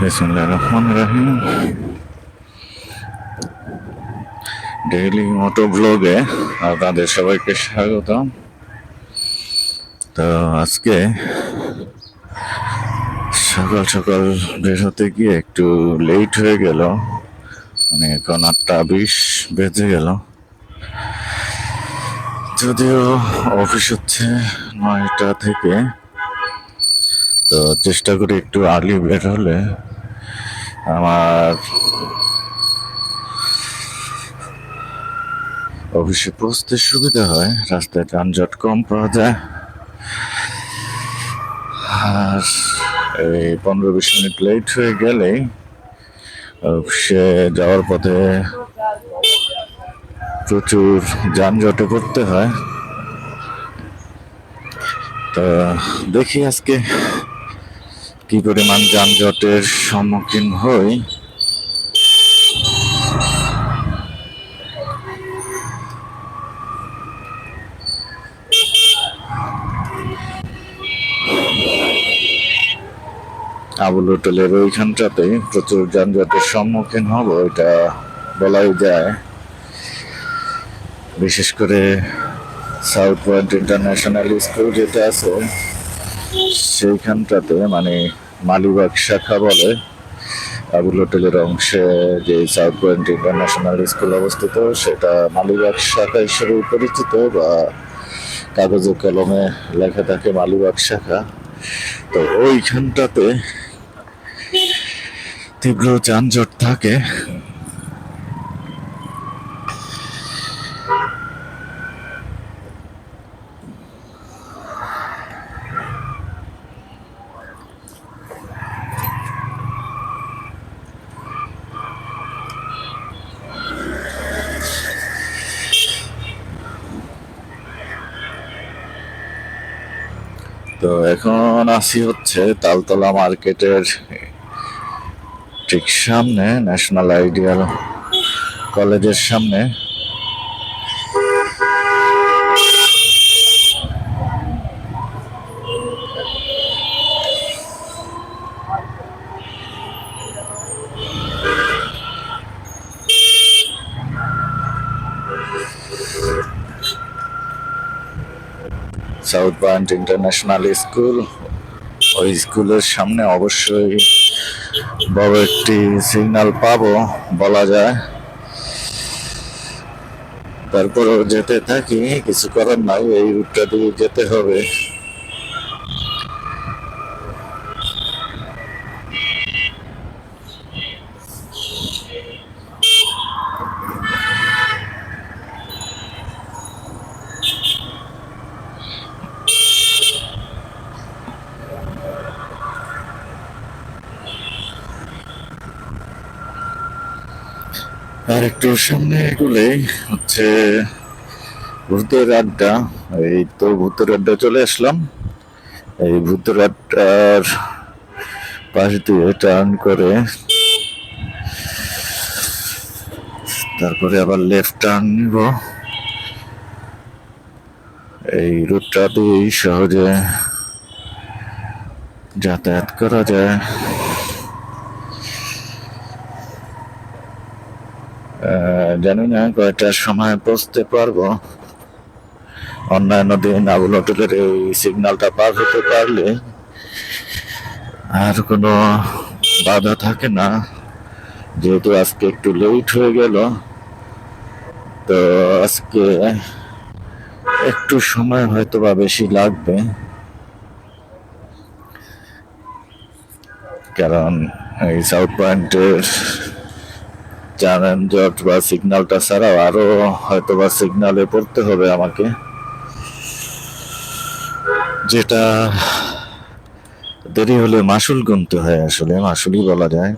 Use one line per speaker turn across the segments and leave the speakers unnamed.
বিসমুল্লাহ রহমান রাহিম। ডেইলি মোটো ব্লগে আপনাদের সবাইকে স্বাগতম। তো আজকে সকাল সকাল বের হতে গিয়ে একটু লেট হয়ে গেল। মানে এখন আটটা বিশ বেজে গেল। যদিও অফিস হচ্ছে নয়টা থেকে তো চেষ্টা করি একটু আর্লি বের হলে আমার অফিসে পৌঁছতে সুবিধা হয়। রাস্তায় যানজট কম পাওয়া যায়। আর এই পনেরো বিশ মিনিট লেট হয়ে গেলেই অফিসে যাওয়ার পথে প্রচুর যানজটে পড়তে হয়। তো দেখি আজকে কি পরিমাণ যানজটের সম্মুখীন হই? আবুল হোটেলের ওইখানটাতে প্রচুর যানজটের সম্মুখীন হব এটা বলাই যায়। বিশেষ করে সাউথ পয়েন্ট ইন্টারন্যাশনাল স্কুল যেটা আছে, সেইখানটাতে মানে মালিবাগ শাখা বলে। আবুল হোটেলের অংশে যে সাউথ পয়েন্ট ইন্টারন্যাশনাল স্কুল অবস্থিত, সেটা মালিবাগ শাখা হিসেবে পরিচিত বা কাগজে কলমে লেখা থাকে মালিবাগ শাখা। তো ওইখানটাতে তীব্র যানজট থাকে তো এখন আসি হচ্ছে তালতলা মার্কেটের ঠিক সামনে ন্যাশনাল আইডিয়াল কলেজের সামনে। সাউথ পয়েন্ট ইন্টারন্যাশনাল স্কুল ওই স্কুলের সামনে অবশ্যই বড় একটি সিগন্যাল পাবো, বলা যায়। তারপরেও যেতে থাকি, কিছু করার নাই, এই রুটটা দিয়ে যেতে হবে আর একটু সামনে এগুলে হচ্ছে ভূতের আড্ডা। এই তো ভূতের আড্ডা চলে আসলাম। এই ভূতের আড্ডার পাশ দিয়ে টার্ন করে তারপরে আবার লেফট টার্ন নিব। এই রুটটা দিয়েই সহজে যাতায়াত করা যায়। জানি না কয়টার সময় পৌঁছতে পারব। অন্যান্য দিন আবুল হোটেলের এই সিগন্যালটা পার হতে পারলে আর কোনো বাধা থাকে না। যেহেতু আজকে একটু লেট হয়ে গেল, তো আজকে একটু সময় হয়তো বা বেশি লাগবে। কারণ এই সাউথ পয়েন্টের জানেন জট বা সিগন্যালটা ছাড়াও আরও হয়তো বা সিগন্যালে পড়তে হবে আমাকে। যেটা দেরি হলে মাসুল গুনতে হয় আসলে মাসুলই বলা যায়।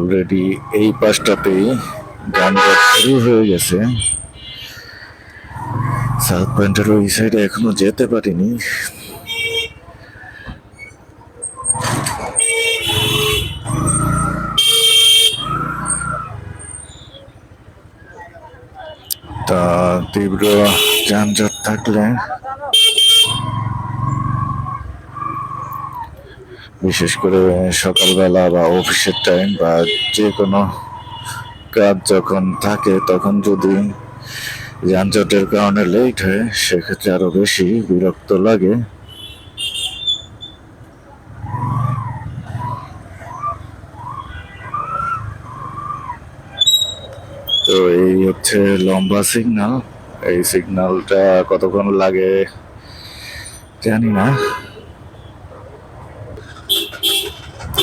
অলরেডি এই পাশটাতেই যানজট শুরু হয়ে গেছে। সাউথ পয়েন্টের ওই সাইডে এখনও যেতে পারিনি। তা তীব্র যানজট থাকলে বিশেষ করে সকালবেলা বা অফিসের টাইম বা যে কোনো কাজ যখন থাকে, তখন যদি যানজটের কারণে লেট হয়, সেক্ষেত্রে আরও বেশি বিরক্ত লাগে। তো এই হচ্ছে লম্বা সিগনাল এই সিগন্যালটা কতক্ষণ লাগে জানি না।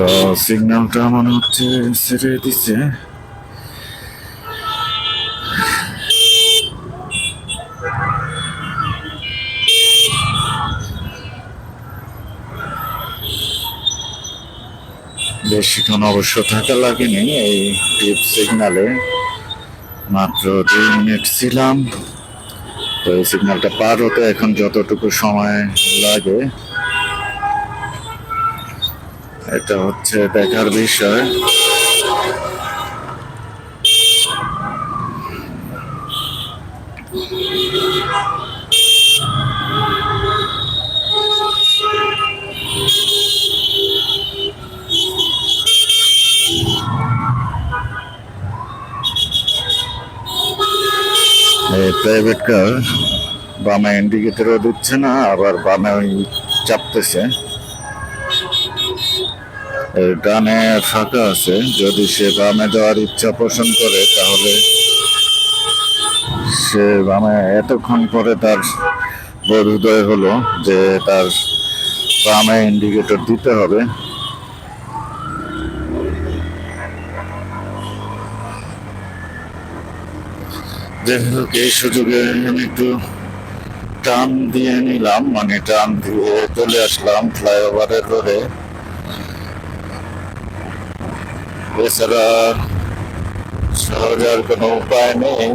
তো সিগন্যালটা মনে হচ্ছে ছেড়ে দিচ্ছে বেশিক্ষণ অবশ্য থাকা লাগেনি এই ডিপ সিগনালে মাত্র দুই মিনিট ছিলাম। তো এই সিগন্যালটা পার হতে এখন যতটুকু সময় লাগে। এটা হচ্ছে দেখার বিষয়। প্রাইভেট কার বামে ইন্ডিকেটরও দিচ্ছে না আবার বামে ওই চাপতেছে। ডানে ফাঁকা আছে। যদি সে বামে যাওয়ার ইচ্ছা পোষণ করে, তাহলে সে বামে এতক্ষণ পরে তার বোধোদয় হলো যে তার বামে ইন্ডিকেটর দিতে হবে। যাই এই সুযোগে আমি একটু টান দিয়ে নিলাম মানে টান দিয়ে চলে আসলাম ফ্লাইওভারের রোডে। এছাড়া সহজে আর কোনো উপায় নেই।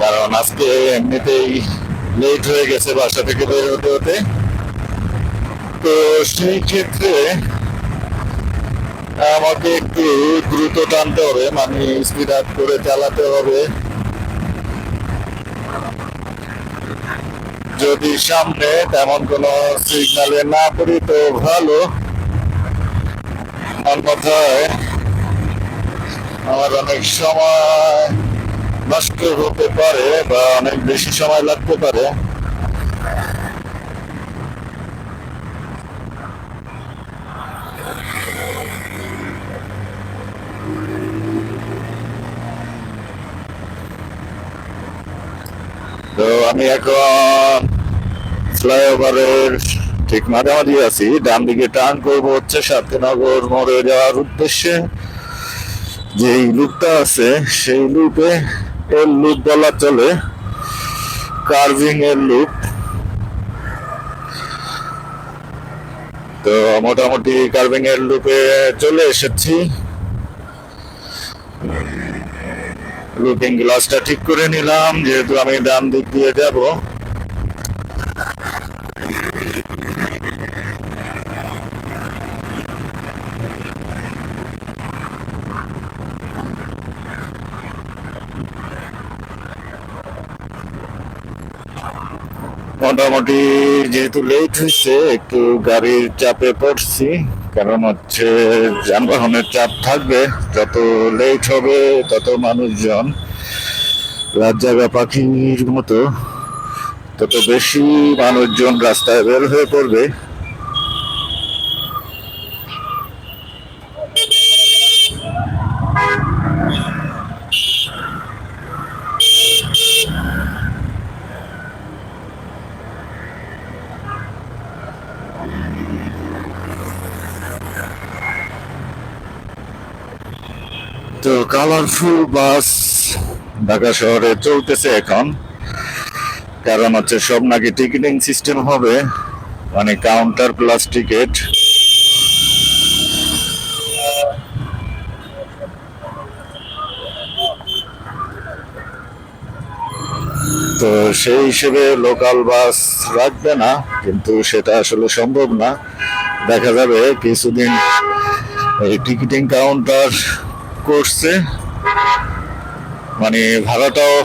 কারণ আজকে এমনিতেই লেট হয়ে গেছে বাসা থেকে বের হতে হতে। তো সেই ক্ষেত্রে আমাকে একটু দ্রুত টানতে হবে মানে স্পিড আপ করে চালাতে হবে। যদি সামনে তেমন কোনো সিগনালে না করি তো ভালো। আমার অনেক সময় নষ্ট হতে পারে বা অনেক বেশি সময় লাগতে পারে। তো আমি এখন ফ্লাইওভারের ঠিক মাঝামাঝি আছি ডান দিকে টার্ন করব হচ্ছে শান্তিনগর মোড়ে যাওয়ার উদ্দেশ্যে। যেই লুপটা আছে, সেই লুপে এর লুপ বলা চলে, কার্ভিং এর লুপ। তো মোটামুটি কার্ভিং এর লুপে চলে এসেছি। লুকিং গ্লাসটা ঠিক করে নিলাম, যেহেতু আমি ডান দিক দিয়ে যাব। মোটামুটি যেহেতু লেট হয়েছে, একটু গাড়ির চাপে পড়ছি। কারণ হচ্ছে যানবাহনের চাপ থাকবে। যত লেট হবে, তত মানুষজন রাত জাগা পাখির মতো, তত বেশি মানুষজন রাস্তায় বের হয়ে পড়বে তো কালারফুল বাস ঢাকা শহরে চলতেছে এখন। কারণ হচ্ছে সব নাকি টিকিটিং সিস্টেম হবে মানে কাউন্টার প্লাস টিকিট তো সেই হিসেবে লোকাল বাস রাখবে না, কিন্তু সেটা আসলে সম্ভব না। দেখা যাবে কিছুদিন এই টিকিটিং কাউন্টার করছে। মানে ভাড়াটাও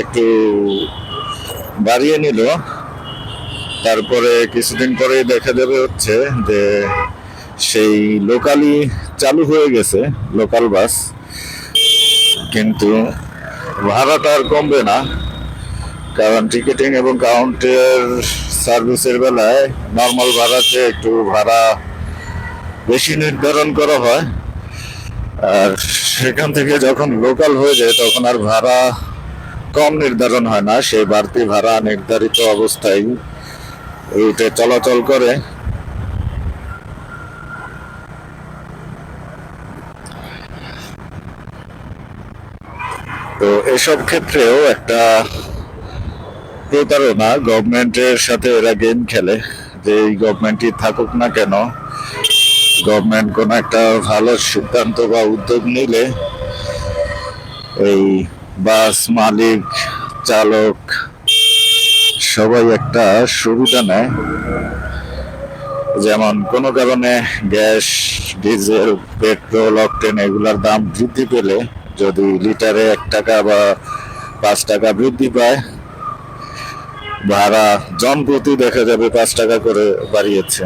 একটু বাড়িয়ে নিল। তারপরে কিছুদিন পরে দেখা যাবে হচ্ছে যে সেই লোকালি চালু হয়ে গেছে, লোকাল বাস। কিন্তু ভাড়াটা আর কমবে না, কারণ টিকিটিং এবং কাউন্টের সার্ভিসের বেলায় নর্মাল ভাড়াতে একটু ভাড়া বেশি নির্ধারণ করা হয়। আর সেখান থেকে যখন লোকাল হয়ে যায়, তখন আর ভাড়া কম নির্ধারণ হয় না। সেই বাড়তি ভাড়া নির্ধারিত অবস্থায় রুটে চলাচল করে। তো এসব ক্ষেত্রেও একটা প্রতারণা। গভর্নমেন্টের সাথে এরা গেম খেলে। যে এই গভর্নমেন্টই থাকুক না কেন গভর্নমেন্ট কোনো একটা ভালো সিদ্ধান্ত বা উদ্যোগ নিলে এই বাস মালিক, চালক সবাই একটা সুবিধা নেয়। যেমন কোনো কারণে গ্যাস, ডিজেল, পেট্রোল, অকটেন এগুলার দাম বৃদ্ধি পেলে যদি লিটারে এক টাকা বা পাঁচ টাকা বৃদ্ধি পায়, ভাড়া জন প্রতি দেখা যাবে পাঁচ টাকা করে বাড়িয়েছে।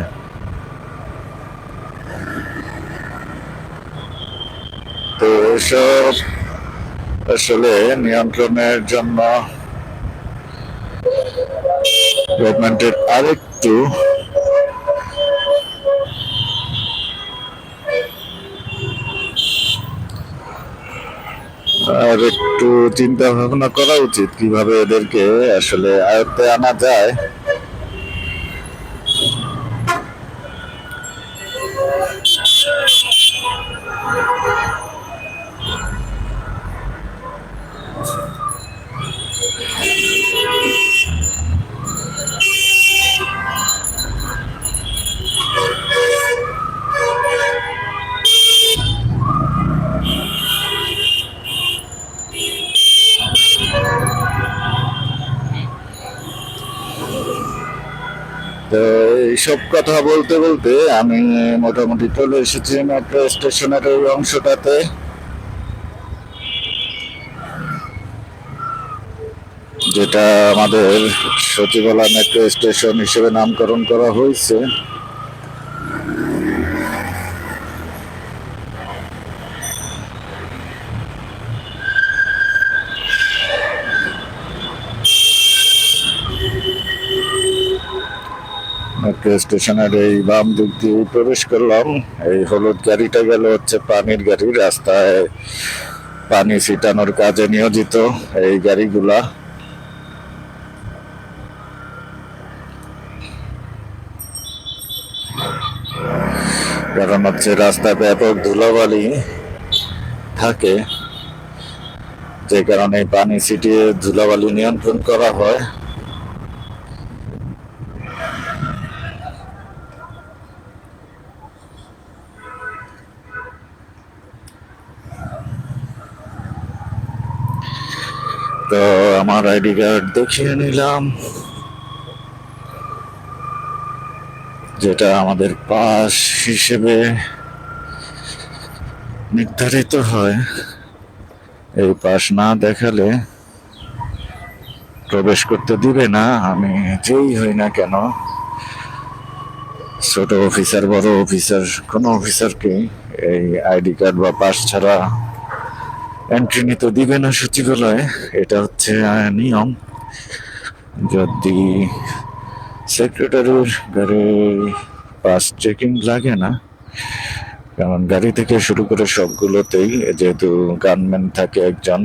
তো আসলে নিয়ন্ত্রণের জন্য গভর্নমেন্টের আরেকটু আর একটু চিন্তা ভাবনা করা উচিত কীভাবে এদেরকে আসলে আয়ত্তে আনা যায় তো এইসব কথা বলতে বলতে আমি মোটামুটি চলে এসেছি মেট্রো স্টেশনের ওই অংশটাতে। যেটা আমাদের সচিবালয় মেট্রো স্টেশন হিসেবে নামকরণ করা হয়েছে। স্টেশনের বাম দিক দিয়ে প্রবেশ করলাম। এই হলুদ গাড়িটা গেল হচ্ছে পানির গাড়ি, রাস্তায় পানি ছিটানোর কাজে নিয়োজিত এই গাড়িগুলা। কারণ হচ্ছে রাস্তায় ব্যাপক ধুলাবালি থাকে, যে কারণে পানি ছিটিয়ে ধুলাবালি নিয়ন্ত্রণ করা হয় তো আমার আইডি কার্ড দেখিয়ে নিলাম। যেটা আমাদের পাস হিসেবে নির্ধারিত হয়। এই পাস না দেখালে প্রবেশ করতে দিবে না, আমি যেই হই না কেন। ছোট অফিসার বড় অফিসার কোনো অফিসারকে এই আইডি কার্ড বা পাস ছাড়া এন্ট্রি নিতে দিবে না সচিবালয়ে এটা হচ্ছে নিয়ম। যদি সেক্রেটারির গাড়ির পাস চেকিং লাগে না, কারণ গাড়ি থেকে শুরু করে সবগুলোতেই, যেহেতু গানম্যান থাকে একজন,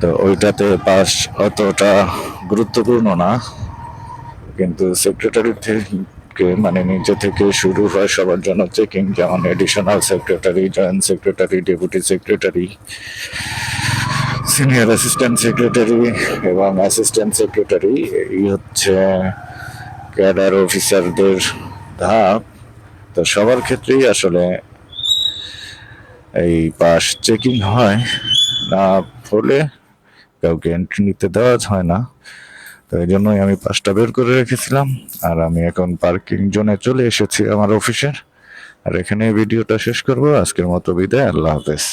তো ওইটাতে পাস অতটা গুরুত্বপূর্ণ না। কিন্তু সেক্রেটারি থেকে মানে নিজে থেকে শুরু হয় সবার জন্য চেকিং যেমন additional secretary joint secretary deputy secretary senior assistant secretary এবং অ্যাসিস্ট্যান্ট সেক্রেটারি এই হচ্ছে ক্যাডার অফিসারদের ধাপ। তো সবার ক্ষেত্রেই আসলে এই পাস চেকিং হয়, না হলে কাউকে এন্ট্রি নিতে দেওয়া হয় না। তো এই জন্যই আমি পাঁচটা বের করে রেখেছিলাম। আর আমি এখন পার্কিং জোনে চলে এসেছি আমার অফিসের। আর এখানে ভিডিওটা শেষ করব। আজকের মতো বিদায়। আল্লাহ হাফেজ।